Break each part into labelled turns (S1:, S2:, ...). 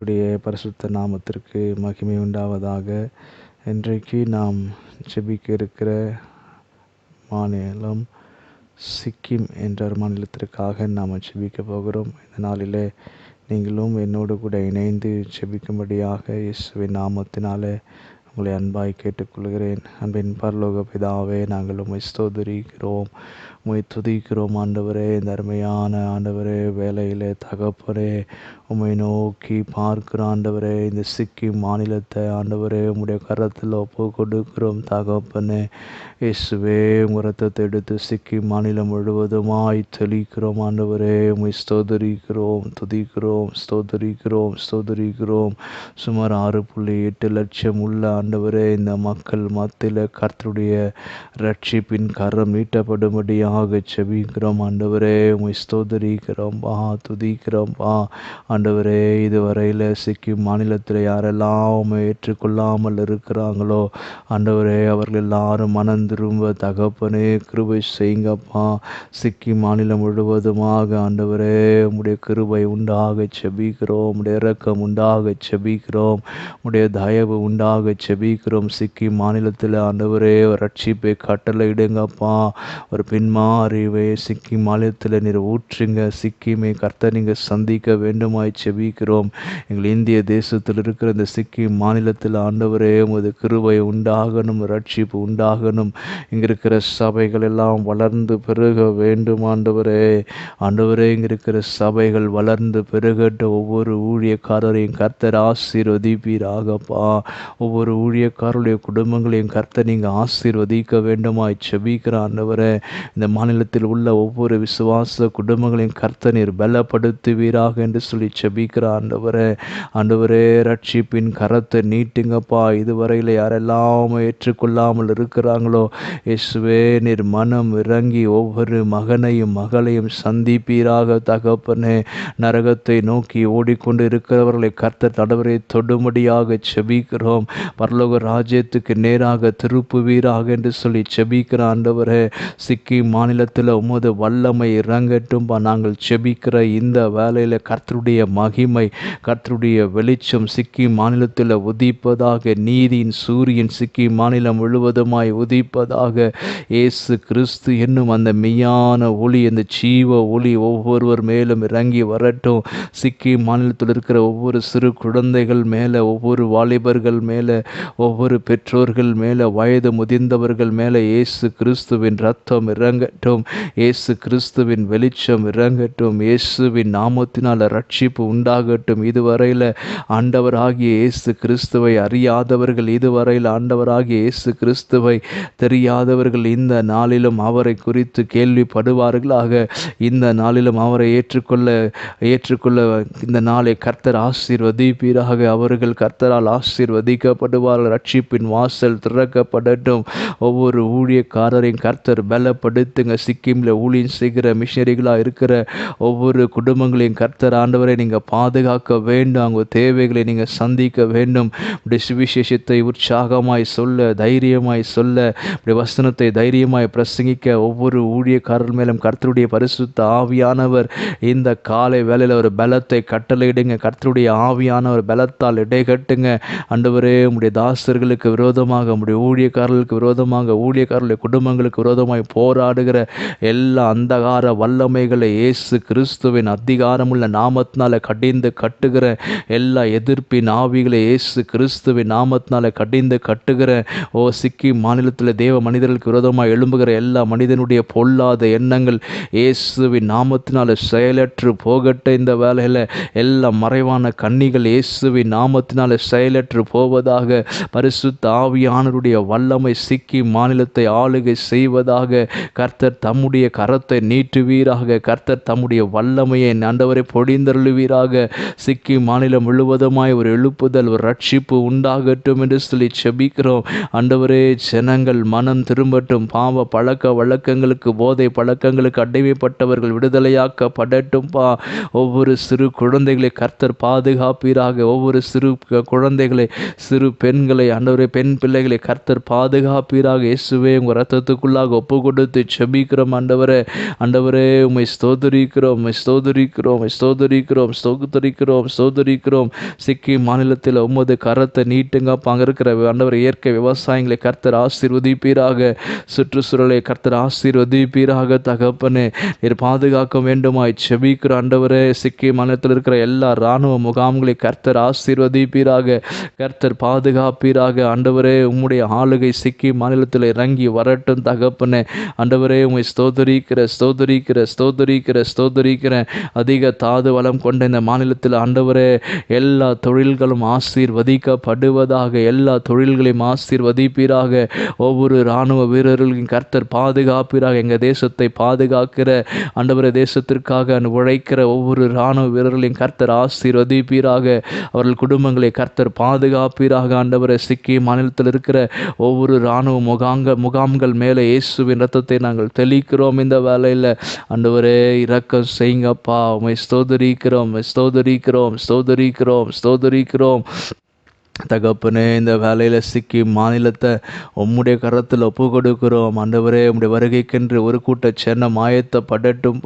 S1: உடைய பரிசுத்த நாமத்திற்கு மகிமை உண்டாவதாக. இன்றைக்கு நாம் செபிக்க இருக்கிற மாநிலம் சிக்கிம் என்ற ஒரு மாநிலத்திற்காக நாம் செபிக்க போகிறோம். இந்த நாளிலே நீங்களும் என்னோடு கூட இணைந்து செபிக்கும்படியாக இயேசுவின் நாமத்தினால உங்களை அன்பாய் கேட்டுக்கொள்கிறேன். அன்பின் பரலோக பிதாவே நாங்கள் உம்மை ஸ்தோதரிக்கிறோம் உம்மை துதிக்கிறோம் ஆண்டவரே. இந்த அருமையான ஆண்டவரே வேலையிலே தகப்பரே உம்மை நோக்கி பார்க்கிற ஆண்டவரே இந்த சிக்கிம் மாநிலத்தை ஆண்டவரே உம்முடைய கரத்தில் ஒப்பு கொடுக்கிறோம் தகப்பனே. இயேசுவே உரத்தத்தை ரத்தத்தை எடுத்து சிக்கிம் மாநிலம் முழுவதுமாய் தெளிக்கிறோம் ஆண்டவரே. உம்மை ஸ்தோதரிக்கிறோம் துதிக்கிறோம் ஸ்தோதரிக்கிறோம் ஸ்தோதரிக்கிறோம் சுமார் ஆறு புள்ளி எட்டு லட்சம் உள்ள ஆண்டவரே இந்த மக்கள் மத்தியில் கர்த்தருடைய ரட்சிப்பின் கரம் நீட்டப்படும்படியாக செபிக்கிறோம் ஆண்டவரே உம்மை ஸ்தோதரிக்கிறோம் பா துதிக்கிறோம் பா ஆண்டவரே இதுவரையில் சிக்கிம் மாநிலத்தில் யாரெல்லாம் ஏற்றுக்கொள்ளாமல் இருக்கிறாங்களோ ஆண்டவரே அவர்கள் எல்லாரும் மனம் திரும்ப தகப்பனே கிருபை செய்யுங்கப்பா. சிக்கிம் மாநிலம் முழுவதுமாக ஆண்டவரே உடைய கிருபை உண்டாக செபிக்கிறோம் உடைய இறக்கம் உண்டாக செபிக்கிறோம் உடைய தயவு உண்டாக ஜெபிக்கிறோம். சிக்கிம் மாநிலத்தில் ஆண்டவரே ஒரு ரட்சிப்பை கட்டளையிடுங்கப்பா ஒரு பின்மாறிவை சிக்கிம் மாநிலத்தில் நீர் ஊற்றுங்க. சிக்கிமை கர்த்தர் நீங்கள் சந்திக்க வேண்டுமாய் செபிக்கிறோம் எங்கள் இந்திய தேசத்தில் இருக்கிற இந்த சிக்கிம் மாநிலத்தில் ஆண்டவரே உமது கிருவை உண்டாகணும் ரட்சிப்பு உண்டாகணும். இங்கே இருக்கிற சபைகள் எல்லாம் வளர்ந்து பெருக வேண்டும் ஆண்டவரே. ஆண்டவரே இங்கே இருக்கிற சபைகள் வளர்ந்து பெருகட்ட ஒவ்வொரு ஊழியக்காரரையும் கர்த்தர் ஆசீர்வதிப்பீராகப்பா. ஒவ்வொரு ஊழியக்காரருடைய குடும்பங்களையும் கர்த்த நீங்கள் ஆசீர்வதிக்க வேண்டுமாய் செபிக்கிற ஆண்டவரே இந்த மாநிலத்தில் உள்ள ஒவ்வொரு விசுவாச குடும்பங்களையும் கர்த்த நீர் பலப்படுத்துவீராக என்று சொல்லி செபிக்கிற ஆண்டவரே. ஆண்டவரே ரட்சிப்பின் கரத்தை நீட்டுங்கப்பா. இதுவரையில் யாரெல்லாம் ஏற்றுக்கொள்ளாமல் இருக்கிறாங்களோ இயேசுவே நீர் மனம் இறங்கி ஒவ்வொரு மகனையும் மகளையும் சந்திப்பீராக தகப்பனே. நரகத்தை நோக்கி ஓடிக்கொண்டு இருக்கிறவர்களை கர்த்த தடவரை தொடுமடியாக செபிக்கிறோம். பரலோக ராஜ்யத்துக்கு நேராக திருப்புவீராக என்று சொல்லி செபிக்கிற ஆண்டவரே சிக்கிம் மாநிலத்தில் உமது வல்லமை இறங்கட்டும் நாங்கள் செபிக்கிற இந்த வேலையில் கர்த்தருடைய மகிமை கர்த்தருடைய வெளிச்சம் சிக்கிம் மாநிலத்தில் உதிப்பதாக நீதியின் சூரியன் சிக்கிம் மாநிலம் முழுவதுமாய் உதிப்பதாக இயேசு கிறிஸ்து என்னும் அந்த மெய்யான ஒளி அந்த ஜீவ ஒளி ஒவ்வொருவர் மேலும் இறங்கி வரட்டும். சிக்கிம் மாநிலத்தில் இருக்கிற ஒவ்வொரு சிறு குழந்தைகள் மேலே ஒவ்வொரு வாலிபர்கள் மேலே ஒவ்வொரு பெற்றோர்கள் மேலே வயது முதிர்ந்தவர்கள் மேலே இயேசு கிறிஸ்துவின் ரத்தம் இறங்கட்டும். இயேசு கிறிஸ்துவின் வெளிச்சம் இறங்கட்டும். இயேசுவின் நாமத்தினால் ரட்சிப்பு உண்டாகட்டும். இதுவரையில் ஆண்டவராகிய இயேசு கிறிஸ்துவை அறியாதவர்கள் இதுவரையில் ஆண்டவராகிய இயேசு கிறிஸ்துவை தெரியாதவர்கள் இந்த நாளிலும் அவரை குறித்து கேள்விப்படுவார்களாக. இந்த நாளிலும் அவரை ஏற்றுக்கொள்ள ஏற்றுக்கொள்ள இந்த நாளை கர்த்தர் ஆசீர்வதிப்பீராக. அவர்கள் கர்த்தரால் வருவார்கள் ரட்சிப்பின் வாசல் திறக்கப்படட்டும். ஒவ்வொரு ஊழியக்காரரையும் கர்த்தர் பலப்படுத்துங்க. சிக்கிமில் ஊழியம் செய்கிற மிஷனரிகளாக இருக்கிற ஒவ்வொரு குடும்பங்களையும் கர்த்தர் ஆண்டவரை நீங்கள் பாதுகாக்க வேண்டும். அவங்க தேவைகளை நீங்கள் சந்திக்க வேண்டும். இப்படி சுவிசேஷத்தை உற்சாகமாய் சொல்ல தைரியமாய் சொல்ல இப்படி வசனத்தை தைரியமாய் பிரசங்கிக்க ஒவ்வொரு ஊழியக்காரர் மேலும் கர்த்தருடைய பரிசுத்த ஆவியானவர் இந்த காலை வேலையில் ஒரு பலத்தை கட்டளையிடுங்க. கர்த்தருடைய ஆவியானவர் பலத்தால் இடைகட்டுங்க. ஆண்டவரே உடைய தாசர்களுக்கு விரோதமாக நம்முடைய ஊழியக்காரர்களுக்கு விரோதமாக ஊழியக்காரர்களுடைய குடும்பங்களுக்கு விரோதமாய் போராடுகிற எல்லா அந்தகார வல்லமைகளை இயேசு கிறிஸ்துவின் அதிகாரமுள்ள நாமத்தினால கடிந்து கட்டுகிற எல்லா எதிர்ப்பின் ஆவிகளை இயேசு கிறிஸ்துவின் நாமத்தினால கடிந்து கட்டுகிற ஓ சிக்கிம் மாநிலத்தில் தேவ மனிதர்களுக்கு விரோதமாக எழும்புகிற எல்லா மனிதனுடைய பொல்லாத எண்ணங்கள் இயேசுவின் நாமத்தினால செயலற்று போகட்ட இந்த வேலையில் எல்லா மறைவான கண்ணிகள் இயேசுவின் நாமத்தினால செயலற்று போவதாக பரிசுத்த ஆவியானருடைய வல்லமை சிக்கி மாநிலத்தை ஆளுகை செய்வதாக கர்த்தர் தம்முடைய கரத்தை நீட்டுவீராக கர்த்தர் தம்முடைய வல்லமையை ஆண்டவரை பொழிந்தருளுவீராக. சிக்கிம் மாநிலம் முழுவதுமாய் ஒரு எழுப்புதல் ஒரு ரட்சிப்பு உண்டாகட்டும் என்று சொல்லி செபிக்கிறோம். ஆண்டவரே ஜனங்கள் மனம் திரும்பட்டும் பாவ பழக்க வழக்கங்களுக்கு போதை பழக்கங்களுக்கு அடைமைப்பட்டவர்கள் விடுதலையாக்கப்படட்டும் பா ஒவ்வொரு சிறு குழந்தைகளை கர்த்தர் பாதுகாப்பீராக. ஒவ்வொரு சிறு குழந்தைகளை சிறு பெண்களை ஆண்டவரே பெண் பிள்ளைகளை கர்த்தர் பாதுகாப்பீராக இயேசுவே உங்கள் ரத்தத்துக்குள்ளாக ஒப்பு கொடுத்து செபிக்கிறோம் ஆண்டவரே. ஆண்டவரே உமை ஸ்தோதரிக்கிறோம் உமை ஸ்தோதரிக்கிறோம் உம்மை ஸ்தோதரிக்கிறோம் ஸ்தோதரிக்கிறோம் ஸ்தோதரிக்கிறோம் சிக்கிம் மாநிலத்தில் உமது கரத்தை நீட்டுங்கப்பா அங்கே இருக்கிற ஆண்டவர் இயற்கை விவசாயிகளை கர்த்தர் ஆசீர்வதிப்பீராக. சுற்றுச்சூழலை கர்த்தர் ஆசீர்வதிப்பீராக தகப்பனே. நீர் பாதுகாக்க வேண்டுமாய் செபிக்கிற ஆண்டவரே சிக்கிம் மாநிலத்தில் இருக்கிற எல்லா இராணுவ முகாம்களை கர்த்தர் ஆசீர்வதிப்பீராக. கர்த்தர் பாதுகா பாதுகாப்பீராக ஆண்டவரே உம்முடைய ஆளுகை சிக்கிம் மாநிலத்தில் இறங்கி வரட்டும் தகப்பனே. ஆண்டவரே உம்மை ஸ்தோதரிக்கிற ஸ்தோதரிக்கிற ஸ்தோதரிக்கிற ஸ்தோதரிக்கிற அதிக தாது வளம் கொண்ட இந்த மாநிலத்தில் ஆண்டவரே எல்லா தொழில்களும் ஆசீர்வதிக்கப்படுவதாக எல்லா தொழில்களையும் ஆசீர்வதிப்பீராக. ஒவ்வொரு இராணுவ வீரர்களின் கர்த்தர் பாதுகாப்பீராக. எங்கள் தேசத்தை பாதுகாக்கிற அண்டவரே தேசத்திற்காக உழைக்கிற ஒவ்வொரு இராணுவ வீரர்களின் கர்த்தர் ஆசீர்வதிப்பீராக. அவர்கள் குடும்பங்களை கர்த்தர் பாதுகாப்பீராக. ஆண்டவரை சிக்கிம் மாநிலத்தில் இருக்கிற ஒவ்வொரு இராணுவ முகாங்க முகாம்கள் மேலே இயேசுவின் ரத்தத்தை நாங்கள் தெளிக்கிறோம் இந்த வேலையில் ஆண்டவரே இரக்கம் செய்யுங்கப்பா. உமை ஸ்தோதரிக்கிறோம் ஸ்தோதரிக்கிறோம் ஸ்தோதரிக்கிறோம் ஸ்தோதரிக்கிறோம் தகப்பனே இந்த வேலையில் சிக்கி மாநிலத்தை உம்முடைய கரத்தில் ஒப்பு கொடுக்கிறோம் ஆண்டவரே உம்முடைய வருகைக்கென்று ஒரு கூட்ட சென்ன மாயத்தை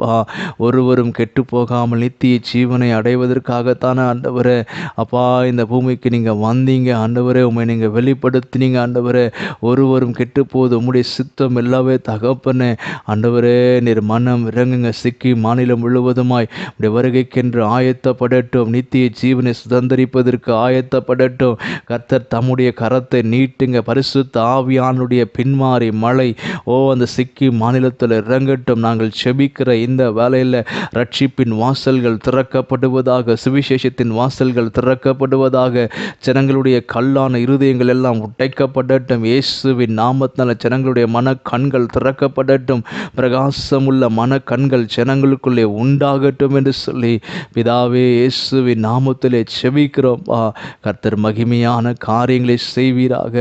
S1: பா ஒருவரும் கெட்டு போகாமல் நித்திய ஜீவனை அடைவதற்காகத்தானே ஆண்டவரே. அப்பா இந்த பூமிக்கு நீங்கள் வந்தீங்க. ஆண்டவரே உண்மை நீங்கள் வெளிப்படுத்தினீங்க. ஆண்டவரே ஒருவரும் கெட்டு போது உம்முடைய சித்தம் எல்லாவே தகப்பனே. ஆண்டவரே நீர் மனம் இறங்குங்க. சிக்கி மாநிலம் முழுவதுமாய் உடைய வருகைக்கென்று ஆயத்தப்படட்டும். நித்திய ஜீவனை சுதந்திரிப்பதற்கு ஆயத்தப்படட்டும். கர்த்தர் தம்முடைய கரத்தை நீட்டுங்க. பரிசுத்த ஆவியானுடைய பின்மாறி மழை ஓ அந்த சிக்கி மாநிலத்தில் இறங்கட்டும். நாங்கள் செபிக்கிற இந்த வேலையில் ரட்சிப்பின் வாசல்கள் திறக்கப்படுவதாக சுவிசேஷத்தின் வாசல்கள் திறக்கப்படுவதாக ஜனங்களுடைய கல்லான இருதயங்கள் எல்லாம் உடைக்கப்படட்டும். இயேசுவின் நாமத்தினால ஜனங்களுடைய மன கண்கள் திறக்கப்படட்டும். பிரகாசமுள்ள மன கண்கள் ஜனங்களுக்குள்ளே உண்டாகட்டும் என்று சொல்லி பிதாவே இயேசுவின் நாமத்திலே செபிக்கிறோம். கர்த்தர் மகிமை அருமையான காரியங்களை செய்வீராக.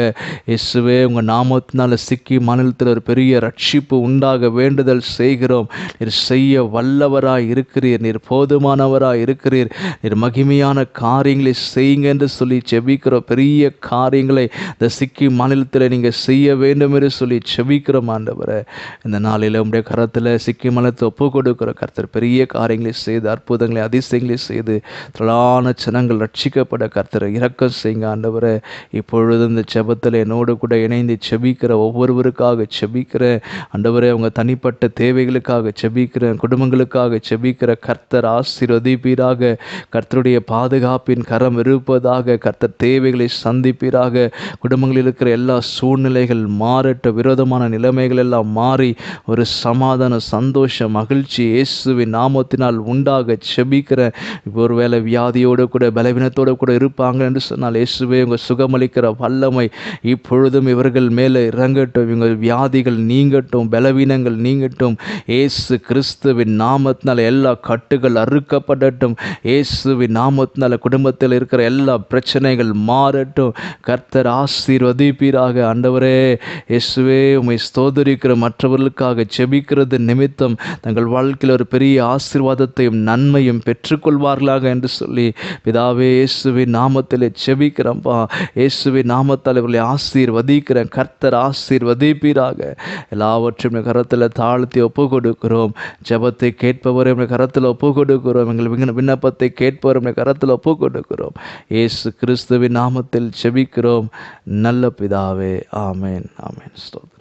S1: இயேசுவே உங்கள் நாமத்தினால சிக்கி மாநிலத்தில் ஒரு பெரிய ரட்சிப்பு உண்டாக வேண்டுதல் செய்கிறோம். நீர் செய்ய வல்லவராய் இருக்கிறீர் நீர் போதுமானவராய் இருக்கிறீர். நீர் மகிமையான காரியங்களை செய்யுங்க என்று சொல்லி செபிக்கிறோம் பெரிய காரியங்களை இந்த சிக்கி மாநிலத்தில் நீங்கள் செய்ய வேண்டும் என்று சொல்லி செபிக்கிறோம் ஆண்டவரை. இந்த நாளில் உங்களுடைய கரத்தில் சிக்கி மாநிலத்தை ஒப்பு கொடுக்கிற கருத்தர் பெரிய காரியங்களை செய்து அற்புதங்களை அதிசயங்களை செய்து தொழான ஜனங்கள் ரட்சிக்கப்பட கருத்தர் இறக்கம் செய்யுங்க. ஆண்டவரை. இப்பொழுது இந்த செபத்தில் என்னோடு கூட இணைந்து செபிக்கிற ஒவ்வொருவருக்காக செபிக்கிற ஆண்டவரை அவங்க தனிப்பட்ட தேவைகளுக்காக செபிக்கிற குடும்பங்களுக்காக செபிக்கிற கர்த்தர் ஆசீர்வதிப்பீராக. கர்த்தருடைய பாதுகாப்பின் கரம் இருப்பதாக கர்த்தர் தேவைகளை சந்திப்பீராக. குடும்பங்களில் இருக்கிற எல்லா சூழ்நிலைகள் மாறட்ட விரோதமான நிலைமைகள் எல்லாம் மாறி ஒரு சமாதான சந்தோஷம் மகிழ்ச்சி இயேசுவின் நாமத்தினால் உண்டாக செபிக்கிற. ஒருவேளை ஒரு வியாதியோடு கூட பலவீனத்தோடு கூட இருப்பாங்க என்று சொன்னால் இயேசுவே உங்கள் சுகமளிக்கிற வல்லமை இப்பொழுதும் இவர்கள் மேலே இறங்கட்டும். இவங்க வியாதிகள் நீங்கட்டும் பலவீனங்கள் நீங்கட்டும். ஏசு கிறிஸ்துவின் நாமத்தினால் எல்லா கட்டுகள் அறுக்கப்படட்டும். இயேசுவின் நாமத்தினால குடும்பத்தில் இருக்கிற எல்லா பிரச்சனைகள் மாறட்டும். கர்த்தர் ஆசீர்வதிப்பீராக ஆண்டவரே. இயேசுவே உமை ஸ்தோதரிக்கிற மற்றவர்களுக்காக செபிக்கிறது நிமித்தம் தங்கள் வாழ்க்கையில் ஒரு பெரிய ஆசீர்வாதத்தையும் நன்மையும் பெற்றுக்கொள்வார்களாக என்று சொல்லி பிதாவே இயேசுவின் நாமத்தில் ஜெபிக்கிறோம்ப்பா இயேசுவை நாமத்தால் இவர்களை ஆசீர்வதிக்கிறேன். கர்த்தர் ஆசீர்வதிப்பீராக. எல்லாவற்றையும் கரத்தில் தாழ்த்தி ஒப்பு கொடுக்கிறோம் ஜபத்தை கேட்பவரை கரத்தில் ஒப்பு கொடுக்கிறோம் எங்கள் விண்ணப்பத்தை கேட்பவரை கரத்தில் ஒப்பு கொடுக்கிறோம் இயேசு கிறிஸ்துவின் நாமத்தில் செபிக்கிறோம் நல்ல பிதாவே ஆமேன் ஆமேன். ஸ்தோத்திரம்.